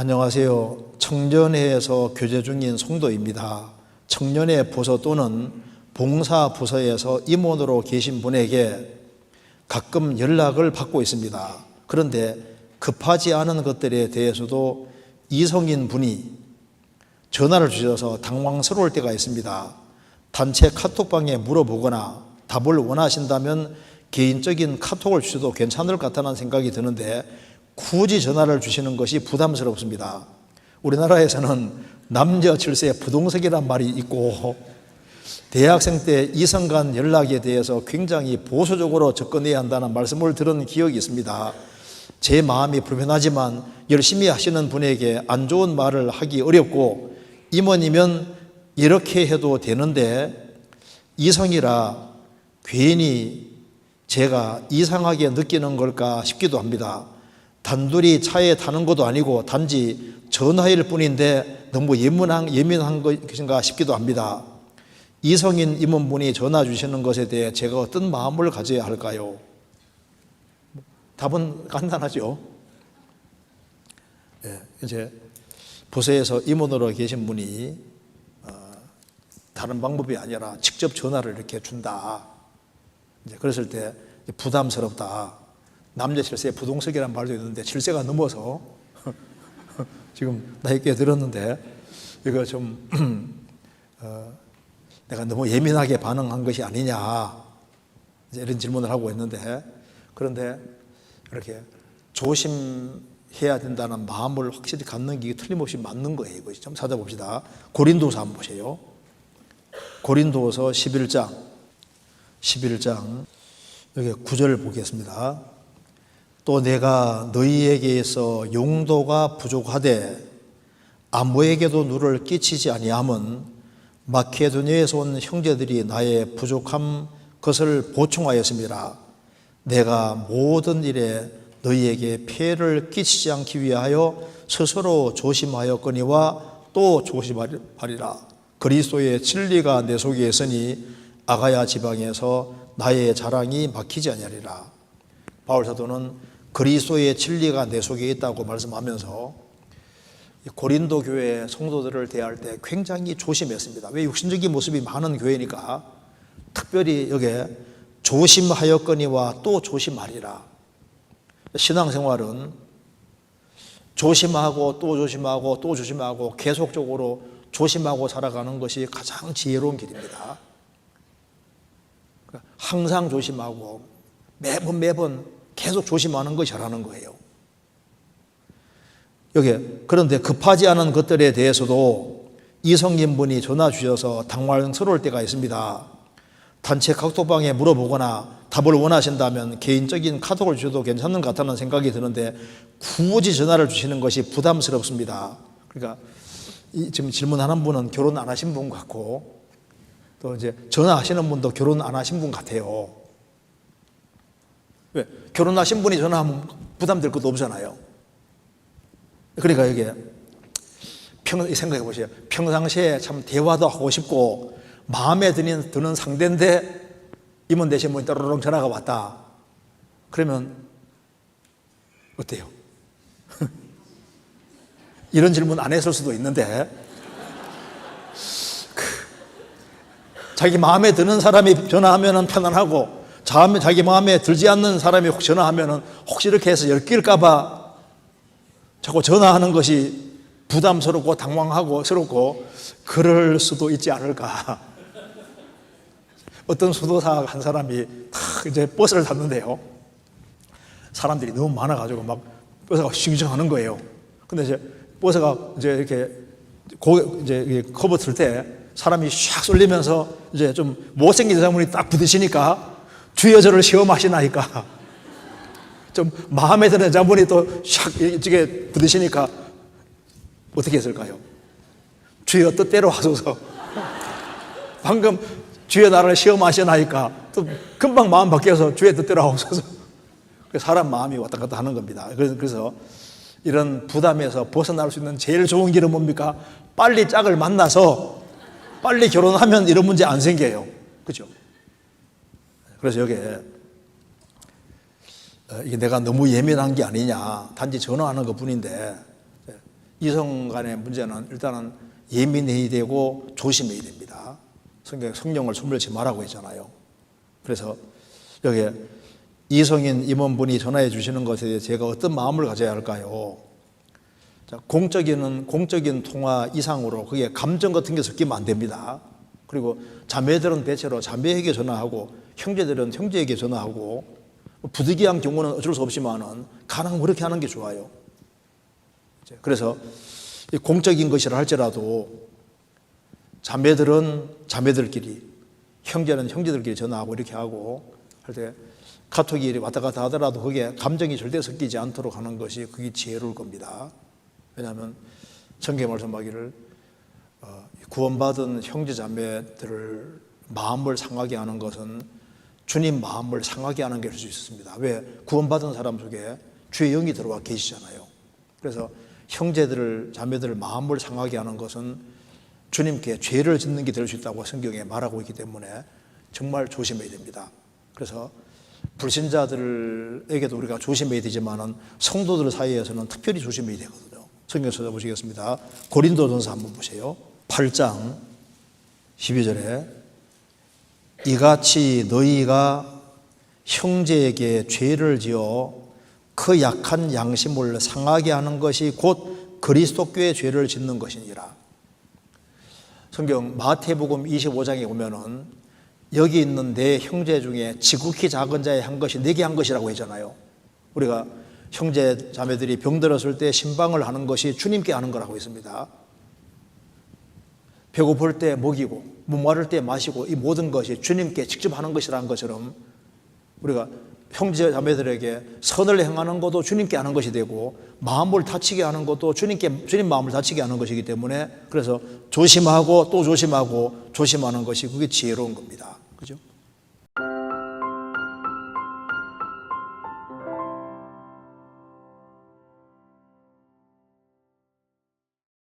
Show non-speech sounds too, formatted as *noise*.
안녕하세요. 청년회에서 교제 중인 송도입니다. 청년회 부서 또는 봉사 부서에서 임원으로 계신 분에게 가끔 연락을 받고 있습니다. 그런데 급하지 않은 것들에 대해서도 이성인 분이 전화를 주셔서 당황스러울 때가 있습니다. 단체 카톡방에 물어보거나 답을 원하신다면 개인적인 카톡을 주셔도 괜찮을 것 같다는 생각이 드는데 굳이 전화를 주시는 것이 부담스럽습니다. 우리나라에서는 남녀 질서의 부동석이란 말이 있고 대학생 때 이성 간 연락에 대해서 굉장히 보수적으로 접근해야 한다는 말씀을 들은 기억이 있습니다. 제 마음이 불편하지만 열심히 하시는 분에게 안 좋은 말을 하기 어렵고 임원이면 이렇게 해도 되는데 이성이라 괜히 제가 이상하게 느끼는 걸까 싶기도 합니다. 단둘이 차에 타는 것도 아니고 단지 전화일 뿐인데 너무 예민한, 예민한 것인가 싶기도 합니다. 이성인 임원분이 전화 주시는 것에 대해 제가 어떤 마음을 가져야 할까요? 답은 간단하죠. 예, 이제 부서에서 임원으로 계신 분이 어, 다른 방법이 아니라 직접 전화를 이렇게 준다. 이제 그랬을 때 부담스럽다. 남녀 질서의 부동석이라는 말도 있는데 질서가 넘어서 *laughs* 지금 나이 꽤 들었는데 이거 좀 *clears throat* 어, 내가 너무 예민하게 반응한 것이 아니냐 이런 질문을 하고 있는데 그런데 이렇게 조심해야 된다는 마음을 확실히 갖는 게 틀림없이 맞는 거예요. 이것이 좀 찾아봅시다. 고린도서 한번 보세요. 고린도서 11장 11장 여기 9절 보겠습니다. 또 내가 너희에게서 용도가 부족하되 아무에게도 누를 끼치지 아니함은 마케도니아에서 온 형제들이 나의 부족함 것을 보충하였습니다. 내가 모든 일에 너희에게 피해를 끼치지 않기 위하여 스스로 조심하였거니와 또 조심하리라. 그리스도의 진리가 내 속에 있으니 아가야 지방에서 나의 자랑이 막히지 아니하리라. 바울 사도는 그리스도의 진리가 내 속에 있다고 말씀하면서 고린도 교회 성도들을 대할 때 굉장히 조심했습니다. 왜 육신적인 모습이 많은 교회니까 특별히 여기에 조심하였거니와 또 조심하리라. 신앙생활은 조심하고 또 조심하고 또 조심하고 계속적으로 조심하고 살아가는 것이 가장 지혜로운 길입니다. 항상 조심하고 매번 매번 계속 조심하는 것이 잘하는 거예요. 여기 그런데 급하지 않은 것들에 대해서도 이성인분이 전화 주셔서 당황스러울 때가 있습니다. 단체 카톡방에 물어보거나 답을 원하신다면 개인적인 카톡을 주셔도 괜찮은 것 같다는 생각이 드는데 굳이 전화를 주시는 것이 부담스럽습니다. 그러니까 지금 질문하는 분은 결혼 안 하신 분 같고 또 이제 전화하시는 분도 결혼 안 하신 분 같아요. 왜? 결혼하신 분이 전화하면 부담될 것도 없잖아요. 그러니까 이게 평, 생각해 보세요. 평상시에 참 대화도 하고 싶고 마음에 드는, 드는 상대인데 임원 되신 분이 따로롱 전화가 왔다. 그러면 어때요? *laughs* 이런 질문 안 했을 수도 있는데 그, 자기 마음에 드는 사람이 전화하면 편안하고 자기 마음에 들지 않는 사람이 전화하면 혹시 이렇게 해서 엮일까봐 자꾸 전화하는 것이 부담스럽고 당황하고 스럽고 그럴 수도 있지 않을까. *laughs* 어떤 수도사 한 사람이 탁 이제 버스를 탔는데요. 사람들이 너무 많아가지고 막 버스가 싱싱하는 거예요. 근데 이제 버스가 이제 이렇게 고 이제 커버 틀 때 사람이 샥 쏠리면서 이제 좀 못생긴 여자분이 딱 부딪히니까 주여 저를 시험하시나이까. 좀 마음에 드는 여자분이 또샥 이쪽에 부딪히니까 어떻게 했을까요? 주여 뜻대로 하소서. 방금 주여 나를 시험하시나이까 또 금방 마음 바뀌어서 주의 뜻대로 하소서. 사람 마음이 왔다 갔다 하는 겁니다. 그래서 이런 부담에서 벗어날 수 있는 제일 좋은 길은 뭡니까? 빨리 짝을 만나서 빨리 결혼하면 이런 문제 안 생겨요. 그죠? 그래서 여기에 이게 내가 너무 예민한 게 아니냐. 단지 전화하는 것 뿐인데 이성 간의 문제는 일단은 예민해야 되고 조심해야 됩니다. 성경 성령을 소멸치 말라고 했잖아요. 그래서 여기 이성인 임원분이 전화해 주시는 것에 대해 제가 어떤 마음을 가져야 할까요? 자, 공적인 공적인 통화 이상으로 그게 감정 같은 게 섞이면 안 됩니다. 그리고 자매들은 대체로 자매에게 전화하고 형제들은 형제에게 전화하고 부득이한 경우는 어쩔 수 없지만은 가능하면 그렇게 하는 게 좋아요. 그래서 이 공적인 것이라 할지라도 자매들은 자매들끼리 형제는 형제들끼리 전화하고 이렇게 하고 할 때 카톡이 왔다 갔다 하더라도 그게 감정이 절대 섞이지 않도록 하는 것이 그게 지혜로울 겁니다. 왜냐하면 성경 말씀하기를 어, 구원받은 형제 자매들을 마음을 상하게 하는 것은 주님 마음을 상하게 하는 게 될 수 있습니다. 왜 구원받은 사람 속에 주의 영이 들어와 계시잖아요. 그래서 형제들을 자매들 마음을 상하게 하는 것은 주님께 죄를 짓는 게 될 수 있다고 성경에 말하고 있기 때문에 정말 조심해야 됩니다. 그래서 불신자들에게도 우리가 조심해야 되지만은 성도들 사이에서는 특별히 조심해야 되거든요. 성경 찾아보시겠습니다. 고린도전서 한번 보세요. 8장 12절에 이같이 너희가 형제에게 죄를 지어 그 약한 양심을 상하게 하는 것이 곧 그리스도교의 죄를 짓는 것이니라. 성경 마태복음 25장에 보면은 여기 있는 내 형제 중에 지극히 작은 자의 한 것이 내게 한 것이라고 했잖아요. 우리가 형제 자매들이 병들었을 때 신방을 하는 것이 주님께 하는 거라고 했습니다. 배고플 때 먹이고 목마를 때 마시고 이 모든 것이 주님께 직접 하는 것이라는 것처럼 우리가 형제 자매들에게 선을 행하는 것도 주님께 하는 것이 되고 마음을 다치게 하는 것도 주님께 주님 마음을 다치게 하는 것이기 때문에 그래서 조심하고 또 조심하고 조심하는 것이 그게 지혜로운 겁니다.